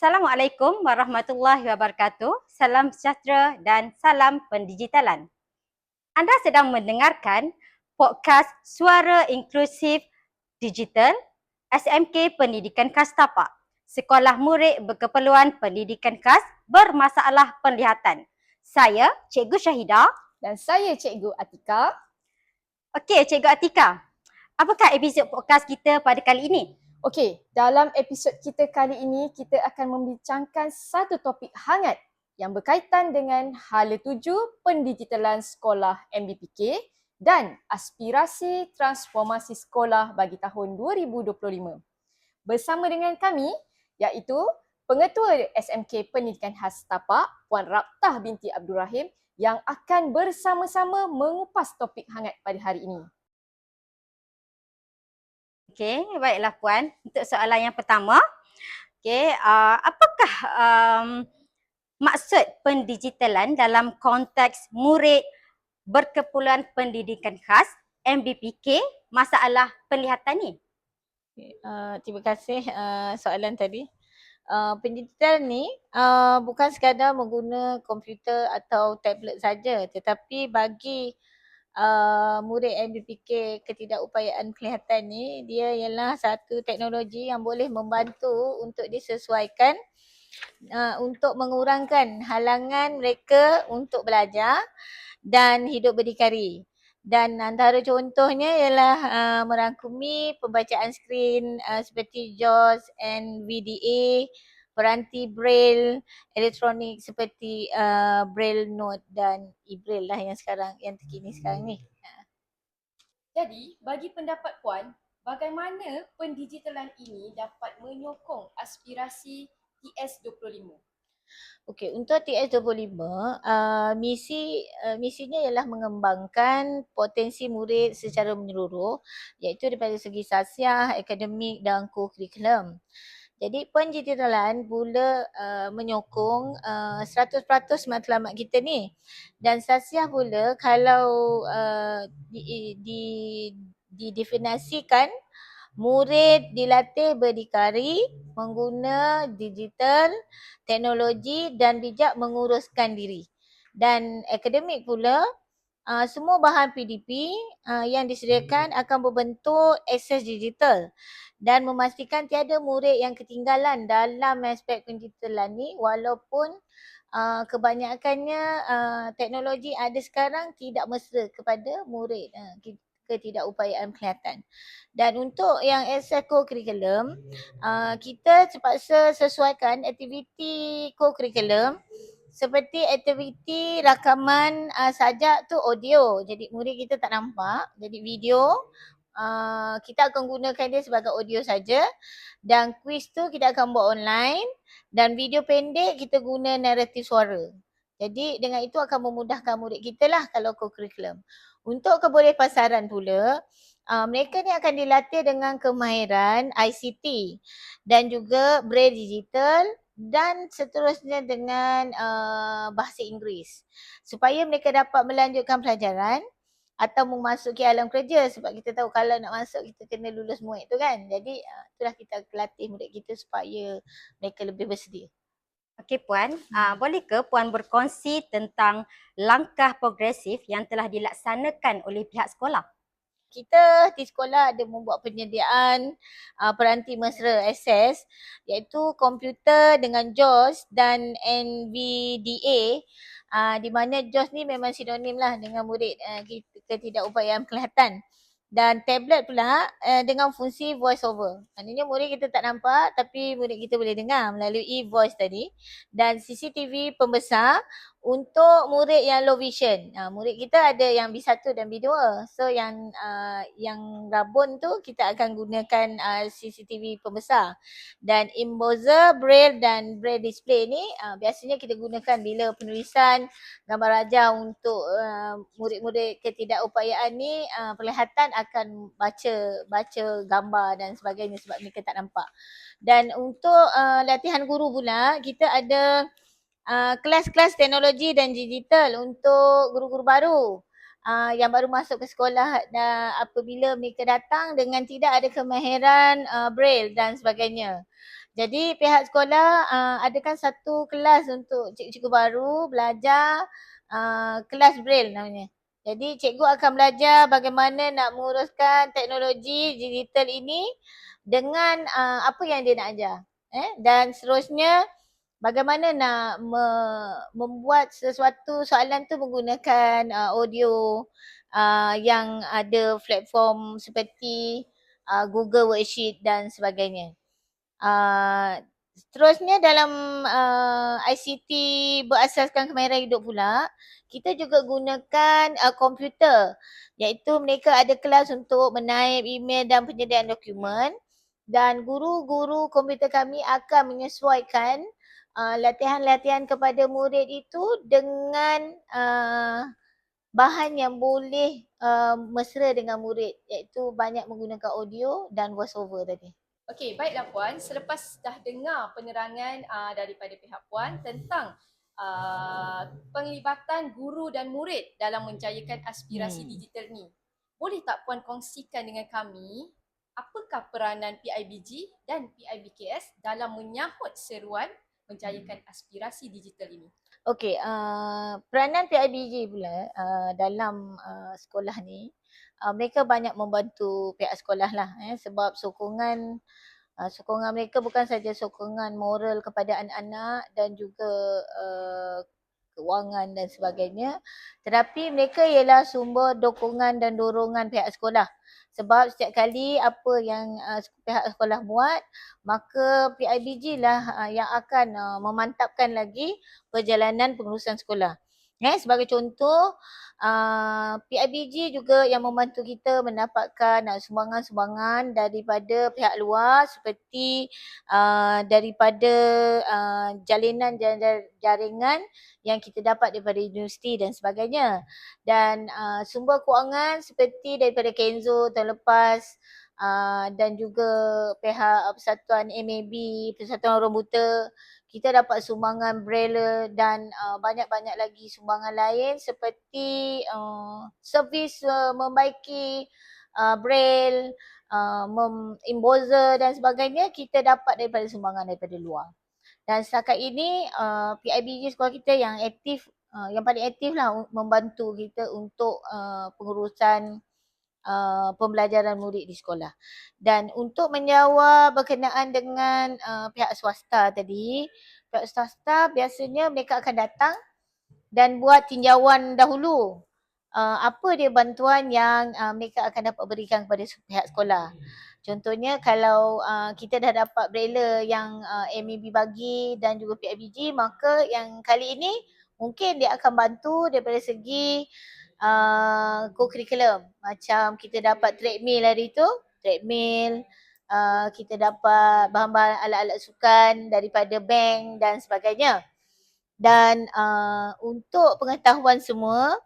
Assalamualaikum warahmatullahi wabarakatuh. Salam sejahtera dan salam pendigitalan. Anda sedang mendengarkan podcast Suara Inklusif Digital SMK Pendidikan Khas Tapak. Sekolah murid berkeperluan pendidikan khas bermasalah penglihatan. Saya Cikgu Syahidah. Dan saya Cikgu Atika. Okey, Cikgu Atika. Apakah episod podcast kita pada kali ini? Okey, dalam episod kita kali ini kita akan membincangkan satu topik hangat yang berkaitan dengan hala tuju pendigitalan sekolah MBPK dan aspirasi transformasi sekolah bagi tahun 2025. Bersama dengan kami iaitu Pengetua SMK Pendidikan Khas Tapak Puan Raptah binti Abdul Rahim yang akan bersama-sama mengupas topik hangat pada hari ini. Okey, baiklah Puan. Untuk soalan yang pertama, okey, uh, apakah um, maksud pendigitalan dalam konteks murid berkeperluan pendidikan khas MBPK masalah penglihatan ni? Okay, uh, terima kasih uh, soalan tadi. Uh, pendidikan ni uh, bukan sekadar mengguna komputer atau tablet saja tetapi bagi murid MBPK ketidakupayaan kelihatan ni dia ialah satu teknologi yang boleh membantu untuk disesuaikan uh, untuk mengurangkan halangan mereka untuk belajar dan hidup berdikari. Dan antara contohnya ialah uh, merangkumi pembacaan skrin uh, seperti JAWS and VDA, peranti braille elektronik seperti uh, braille note dan e-braille lah yang sekarang yang terkini sekarang ni. Jadi, bagi pendapat Puan, bagaimana pendigitalan ini dapat menyokong aspirasi TS25? Okey, untuk TS25, uh, misi uh, misinya ialah mengembangkan potensi murid secara menyeluruh iaitu daripada segi sasiah, akademik dan co-curriculum. Jadi penjitilan pula uh, menyokong uh, 100% matlamat kita ni. Dan sasiah pula kalau uh, di, di, didefinisikan murid dilatih berdikari mengguna digital, teknologi dan bijak menguruskan diri. Dan akademik pula uh, semua bahan PDP uh, yang disediakan akan berbentuk akses digital dan memastikan tiada murid yang ketinggalan dalam aspek pendigitalan ni walaupun uh, kebanyakannya uh, teknologi ada sekarang tidak mesra kepada murid uh, ketidakupayaan kelihatan. Dan untuk yang akses co-curriculum, uh, kita terpaksa sesuaikan aktiviti co-curriculum seperti aktiviti rakaman uh, sajak tu audio. Jadi murid kita tak nampak. Jadi video uh, kita akan gunakan dia sebagai audio saja dan quiz tu kita akan buat online dan video pendek kita guna naratif suara. Jadi dengan itu akan memudahkan murid kita lah kalau co-curriculum. Untuk keboleh pasaran pula, uh, mereka ni akan dilatih dengan kemahiran ICT dan juga braille digital dan seterusnya dengan uh, bahasa Inggeris supaya mereka dapat melanjutkan pelajaran atau memasuki alam kerja sebab kita tahu kalau nak masuk kita kena lulus muid tu kan. Jadi uh, itulah kita latih murid kita supaya mereka lebih bersedia. Okey Puan, uh, boleh ke Puan berkongsi tentang langkah progresif yang telah dilaksanakan oleh pihak sekolah? Kita di sekolah ada membuat penyediaan uh, peranti mesra akses iaitu komputer dengan JAWS dan NVDA uh, di mana JAWS ni memang sinonim lah dengan murid uh, ketidakupayaan kelihatan. Dan tablet pula uh, dengan fungsi voice over. Maknanya murid kita tak nampak tapi murid kita boleh dengar melalui e-voice tadi. Dan CCTV pembesar untuk murid yang low vision. Uh, murid kita ada yang B1 dan B2. So yang uh, yang rabun tu kita akan gunakan uh, CCTV pembesar. Dan Imboza, Braille dan Braille display ni uh, biasanya kita gunakan bila penulisan gambar raja untuk uh, murid-murid ketidakupayaan ni uh, perlihatan akan baca baca gambar dan sebagainya sebab mereka tak nampak. Dan untuk uh, latihan guru pula kita ada uh, kelas-kelas teknologi dan digital untuk guru-guru baru. Uh, yang baru masuk ke sekolah dan apabila mereka datang dengan tidak ada kemahiran uh, braille dan sebagainya. Jadi pihak sekolah uh, adakan satu kelas untuk cikgu-cikgu baru belajar uh, kelas braille namanya. Jadi cikgu akan belajar bagaimana nak menguruskan teknologi digital ini dengan uh, apa yang dia nak ajar. Eh? Dan seterusnya bagaimana nak me- membuat sesuatu soalan tu menggunakan uh, audio uh, yang ada platform seperti uh, Google Worksheet dan sebagainya. Uh, seterusnya dalam uh, ICT berasaskan kamera hidup pula, kita juga gunakan uh, komputer iaitu mereka ada kelas untuk menaip email dan penyediaan dokumen dan guru-guru komputer kami akan menyesuaikan uh, latihan-latihan kepada murid itu dengan uh, bahan yang boleh uh, mesra dengan murid iaitu banyak menggunakan audio dan voice over tadi. Okey, baiklah Puan. Selepas dah dengar penerangan uh, daripada pihak Puan tentang uh, penglibatan guru dan murid dalam menjayakan aspirasi Hmm. digital ni. Boleh tak Puan kongsikan dengan kami apakah peranan PIBG dan PIBKS dalam menyahut seruan menjayakan aspirasi digital ini? Okey, uh, peranan PIBG pula uh, dalam uh, sekolah ni, uh, mereka banyak membantu pihak sekolah lah eh, sebab sokongan uh, sokongan mereka bukan saja sokongan moral kepada anak-anak dan juga uh, kewangan dan sebagainya tetapi mereka ialah sumber dukungan dan dorongan pihak sekolah sebab setiap kali apa yang uh, pihak sekolah buat maka PIBG lah uh, yang akan uh, memantapkan lagi perjalanan pengurusan sekolah. Eh, sebagai contoh, uh, PIBG juga yang membantu kita mendapatkan uh, sumbangan-sumbangan daripada pihak luar seperti uh, daripada uh, jalinan jar- jaringan yang kita dapat daripada universiti dan sebagainya. Dan uh, sumber kewangan seperti daripada Kenzo tahun lepas uh, dan juga pihak Persatuan MAB, Persatuan Orang Buta kita dapat sumbangan braille dan uh, banyak-banyak lagi sumbangan lain seperti uh, servis uh, membaiki uh, braille, uh, mem- emboser dan sebagainya kita dapat daripada sumbangan daripada luar. Dan setakat ini uh, PIBG sekolah kita yang aktif uh, yang paling aktif lah membantu kita untuk uh, pengurusan uh, pembelajaran murid di sekolah. Dan untuk menjawab berkenaan dengan uh, pihak swasta tadi, pihak swasta biasanya mereka akan datang dan buat tinjauan dahulu. Uh, apa dia bantuan yang uh, mereka akan dapat berikan kepada pihak sekolah. Contohnya kalau uh, kita dah dapat braille yang uh, MAB bagi dan juga PIBG maka yang kali ini mungkin dia akan bantu daripada segi uh, co-curriculum. Macam kita dapat treadmill hari tu, treadmill, uh, kita dapat bahan-bahan alat-alat sukan daripada bank dan sebagainya. Dan uh, untuk pengetahuan semua,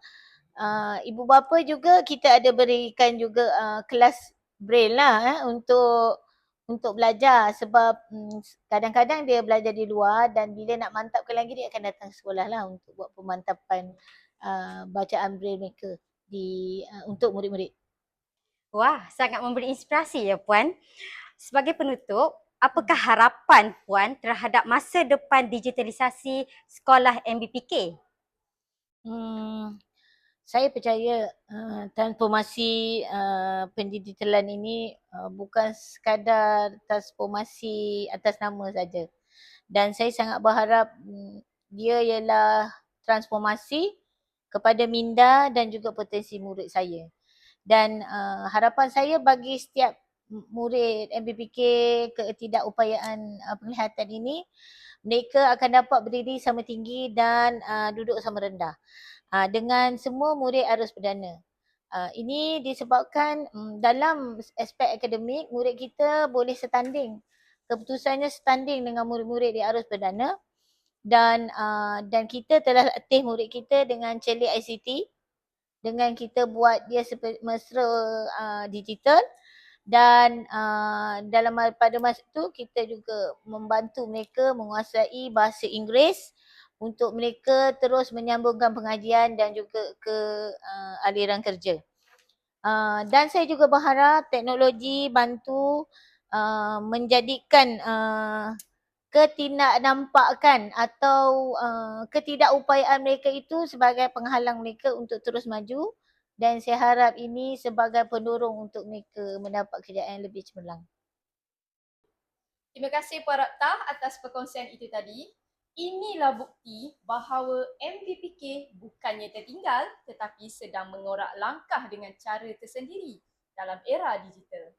uh, ibu bapa juga kita ada berikan juga uh, kelas braille lah eh, untuk untuk belajar sebab mm, kadang-kadang dia belajar di luar dan bila nak mantapkan lagi dia akan datang sekolah lah untuk buat pemantapan uh, bacaan braille mereka di uh, untuk murid-murid. Wah, sangat memberi inspirasi ya Puan. Sebagai penutup, apakah harapan Puan terhadap masa depan digitalisasi sekolah MBPK? Hmm, saya percaya uh, transformasi uh, pendigitalan ini uh, bukan sekadar transformasi atas nama saja. Dan saya sangat berharap mm, dia ialah transformasi kepada minda dan juga potensi murid saya. Dan uh, harapan saya bagi setiap murid MBPK ketidakupayaan uh, penglihatan ini mereka akan dapat berdiri sama tinggi dan uh, duduk sama rendah uh, dengan semua murid arus perdana. Uh, ini disebabkan um, dalam aspek akademik murid kita boleh setanding. Keputusannya setanding dengan murid-murid di arus perdana dan uh, dan kita telah latih murid kita dengan celik ICT dengan kita buat dia mesra uh, digital dan uh, dalam pada masa itu kita juga membantu mereka menguasai bahasa Inggeris untuk mereka terus menyambungkan pengajian dan juga ke uh, aliran kerja. Uh, dan saya juga berharap teknologi bantu uh, menjadikan uh, ketidaknampakan atau uh, ketidakupayaan mereka itu sebagai penghalang mereka untuk terus maju dan saya harap ini sebagai pendorong untuk mereka mendapat kejayaan yang lebih cemerlang. Terima kasih Puan Raptah atas perkongsian itu tadi. Inilah bukti bahawa MBPK bukannya tertinggal tetapi sedang mengorak langkah dengan cara tersendiri dalam era digital.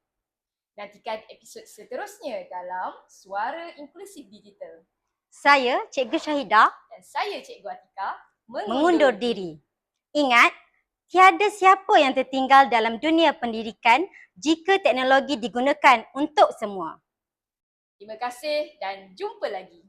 Nantikan episod seterusnya dalam Suara Inklusif Digital. Saya, Cikgu Syahidah, Dan saya Cikgu Atika mengundur diri. Ingat, tiada siapa yang tertinggal dalam dunia pendidikan jika teknologi digunakan untuk semua. Terima kasih dan jumpa lagi.